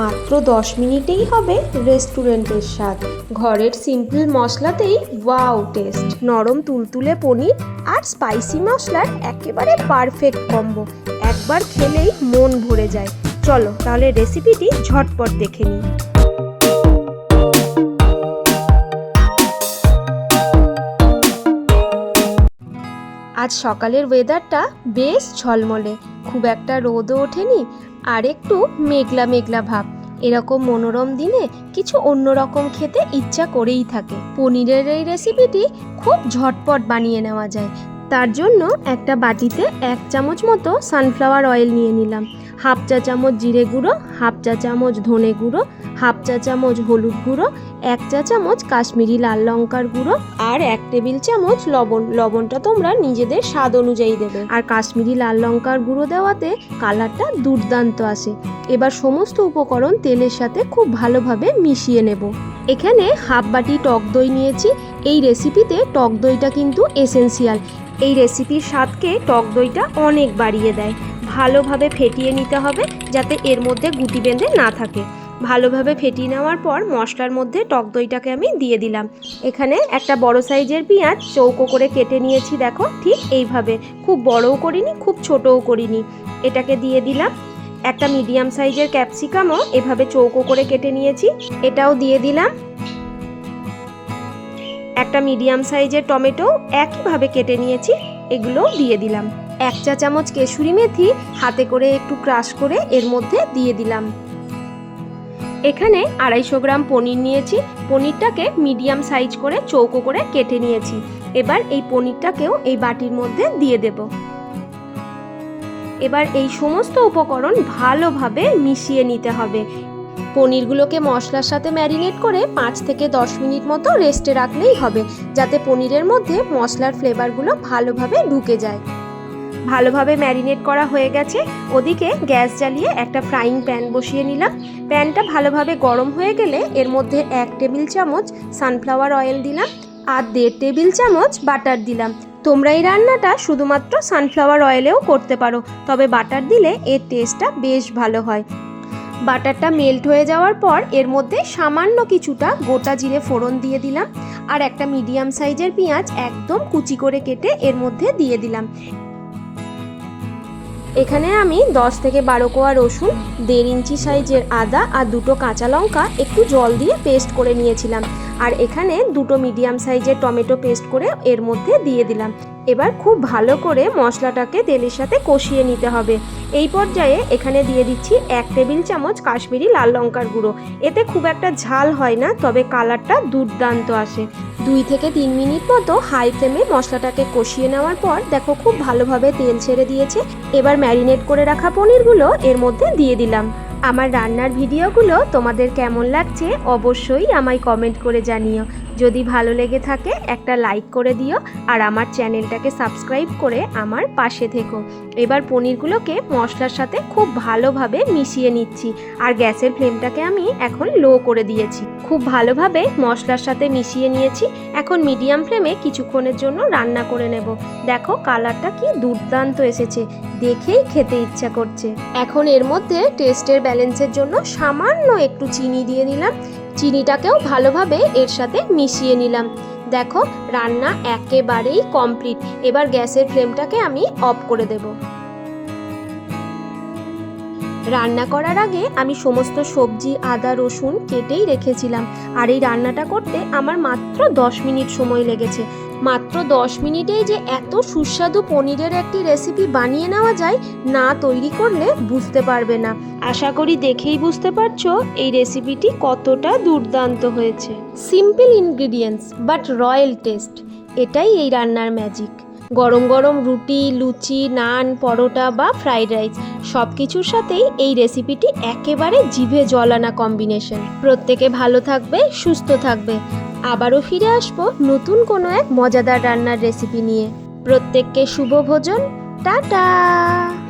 মাত্র দশ মিনিটেই হবে রেস্টুরেন্টের স্বাদ। ঘরের সিম্পল মশলাতেই ওয়াও টেস্ট। নরম তুলতুলে পনির আর স্পাইসি মশলার একেবারে পারফেক্ট কম্বো। একবার খেলেই মন ভরে যায়। চলো তাহলে রেসিপিটি ঝটপট দেখে নিই। আজ সকালের ওয়েদারটা বেশ ঝলমলে। খুব একটা রোদও ওঠেনি আর একটু মেঘলা মেঘলা ভাব। এরকম মনোরম দিনে কিছু অন্যরকম খেতে ইচ্ছা করেই থাকে। পনিরের এই রেসিপিটি খুব ঝটপট বানিয়ে নেওয়া যায়। তার জন্য একটা বাটিতে এক চামচ মতো সানফ্লাওয়ার অয়েল নিয়ে নিলাম। হাফ চা চামচ জিরে গুঁড়ো, হাফ চা চামচ ধনে গুঁড়ো, হাফ চা চামচ হলুদ গুঁড়ো, এক চা চামচ কাশ্মীরি লাল লঙ্কার গুঁড়ো আর এক টেবিল চামচ লবণ। লবণটা তোমরা নিজেদের স্বাদ অনুযায়ী দেবে। আর কাশ্মীরি লাল লঙ্কার গুঁড়ো দেওয়াতে কালারটা দুর্দান্ত আসে। এবার সমস্ত উপকরণ তেলের সাথে খুব ভালোভাবে মিশিয়ে নেব। এখানে হাফ বাটি টক দই নিয়েছি। এই রেসিপিতে টক দইটা কিন্তু এসেন্সিয়াল এই রেসিপির স্বাদকে টক দইটা অনেক বাড়িয়ে দেয়। ভালোভাবে ফেটিয়ে নিতে হবে যাতে এর মধ্যে গুটি বেঁধে না থাকে। ভালোভাবে ফেটিয়ে নেওয়ার পর মশলার মধ্যে টক দইটাকে আমি দিয়ে দিলাম। এখানে একটা বড় সাইজের পেঁয়াজ চৌকো করে কেটে নিয়েছি, দেখো, ঠিক এইভাবে। খুব বড়ও করিনি, খুব ছোটও করিনি। এটাকে দিয়ে দিলাম একটা মিডিয়াম সাইজের ক্যাপসিকামও এভাবে চৌকো করে কেটে নিয়েছি। এটাও দিয়ে দিলাম একটা মিডিয়াম সাইজের টমেটো। একইভাবে কেটে নিয়েছি, এগুলোও দিয়ে দিলাম। এক চা চামচ কেশুরি মেথি হাতে করে একটু ক্রাশ করে এর মধ্যে দিয়ে দিলাম। এখানে আড়াইশো গ্রাম পনির নিয়েছি। পনিরটাকে মিডিয়াম সাইজ করে চৌকো করে কেটে নিয়েছি। এবার এই পনিরটাকেও এই বাটির মধ্যে দিয়ে দেব। এবার এই সমস্ত উপকরণ ভালোভাবে মিশিয়ে নিতে হবে। পনিরগুলোকে মশলার সাথে ম্যারিনেট করে পাঁচ থেকে দশ মিনিট মতো রেস্টে রাখলেই হবে, যাতে পনিরের মধ্যে মশলার ফ্লেভারগুলো ভালোভাবে ঢুকে যায়। ভালোভাবে ম্যারিনেট করা হয়ে গেছে। ওদিকে গ্যাস জ্বালিয়ে একটা ফ্রাইং প্যান বসিয়ে নিলাম। প্যানটা ভালোভাবে গরম হয়ে গেলে এর মধ্যে এক টেবিল চামচ সানফ্লাওয়ার অয়েল দিলাম আর দেড় টেবিল চামচ বাটার দিলাম। তোমরা এই রান্নাটা শুধুমাত্র সানফ্লাওয়ার অয়েলেও করতে পারো, তবে বাটার দিলে এর টেস্টটা বেশ ভালো হয়। বাটারটা মেল্ট হয়ে যাওয়ার পর এর মধ্যে সামান্য কিছুটা গোটা জিরে ফোড়ন দিয়ে দিলাম আর একটা মিডিয়াম সাইজের পেঁয়াজ একদম কুচি করে কেটে এর মধ্যে দিয়ে দিলাম। এখানে আমি দশ থেকে বারো কোয়া রসুন, দেড় ইঞ্চি সাইজের আদা আর দুটো কাঁচা লঙ্কা একটু জল দিয়ে পেস্ট করে নিয়েছিলাম। আর এখানে দুটো মিডিয়াম সাইজের টমেটো পেস্ট করে এর মধ্যে দিয়ে দিলাম। এবার খুব ভালো করে মশলাটাকে তেলের সাথে কষিয়ে নিতে হবে। এই পর্যায়ে এখানে দিয়ে দিচ্ছি এক টেবিল চামচ কাশ্মীরি লাল লঙ্কার গুঁড়ো। এতে খুব একটা ঝাল হয় না, তবে কালারটা দুর্দান্ত আসে। দুই থেকে তিন মিনিট মতো হাই ফ্লেমে মশলাটাকে কষিয়ে নেওয়ার পর দেখো খুব ভালোভাবে তেল ছেড়ে দিয়েছে। এবার ম্যারিনেট করে রাখা পনিরগুলো এর মধ্যে দিয়ে দিলাম। আমার রান্নার ভিডিওগুলো তোমাদের কেমন লাগছে অবশ্যই আমায় কমেন্ট করে জানিও। যদি ভালো লেগে থাকে, একটা লাইক করে দিও আর আমার চ্যানেলটাকে সাবস্ক্রাইব করে আমার পাশে থেকো। এবার পনিরগুলোকে মশলার সাথে খুব ভালোভাবে মিশিয়ে নিচ্ছি আর গ্যাসের ফ্লেমটাকে আমি এখন লো করে দিয়েছি। খুব ভালোভাবে মশলার সাথে মিশিয়ে নিয়েছি, এখন মিডিয়াম ফ্লেমে কিছুক্ষণের জন্য রান্না করে নেব। দেখো কালারটা কি দুর্দান্ত এসেছে, দেখেই খেতে ইচ্ছা করছে। এখন এর মধ্যে টেস্টের ব্যালেন্সের জন্য সামান্য একটু চিনি দিয়ে দিলাম। চিনিটাকেও ভালোভাবে এর সাথে মিশিয়ে নিলাম। দেখো, রান্না একেবারেই কমপ্লিট এবার গ্যাসের ফ্লেমটাকে আমি অফ করে দেব। রান্না করার আগে আমি সমস্ত সবজি, আদা, রসুন কেটেই রেখেছিলাম। আর এই রান্নাটা করতে আমার মাত্র দশ মিনিট সময় লেগেছে। মাত্র দশ মিনিটেই যে এত সুস্বাদু পনিরের একটি রেসিপি বানিয়ে নেওয়া যায়, না তৈরি করলে বুঝতে পারবে না। আশা করি দেখেই বুঝতে পারছ এই রেসিপিটি কতটা দুর্দান্ত হয়েছে। Simple ingredients but royal taste এটাই এই রান্নার ম্যাজিক গরম গরম রুটি, লুচি, নান, পরোটা বা ফ্রাইড রাইস সব কিছুর সাথেই এই রেসিপিটি একেবারে জিভে জলানা কম্বিনেশন প্রত্যেকে ভালো থাকবে, সুস্থ থাকবে। আবারও ফিরে আসব নতুন কোনো এক মজাদার রান্নার রেসিপি নিয়ে। প্রত্যেককে শুভ ভোজন। টাটা!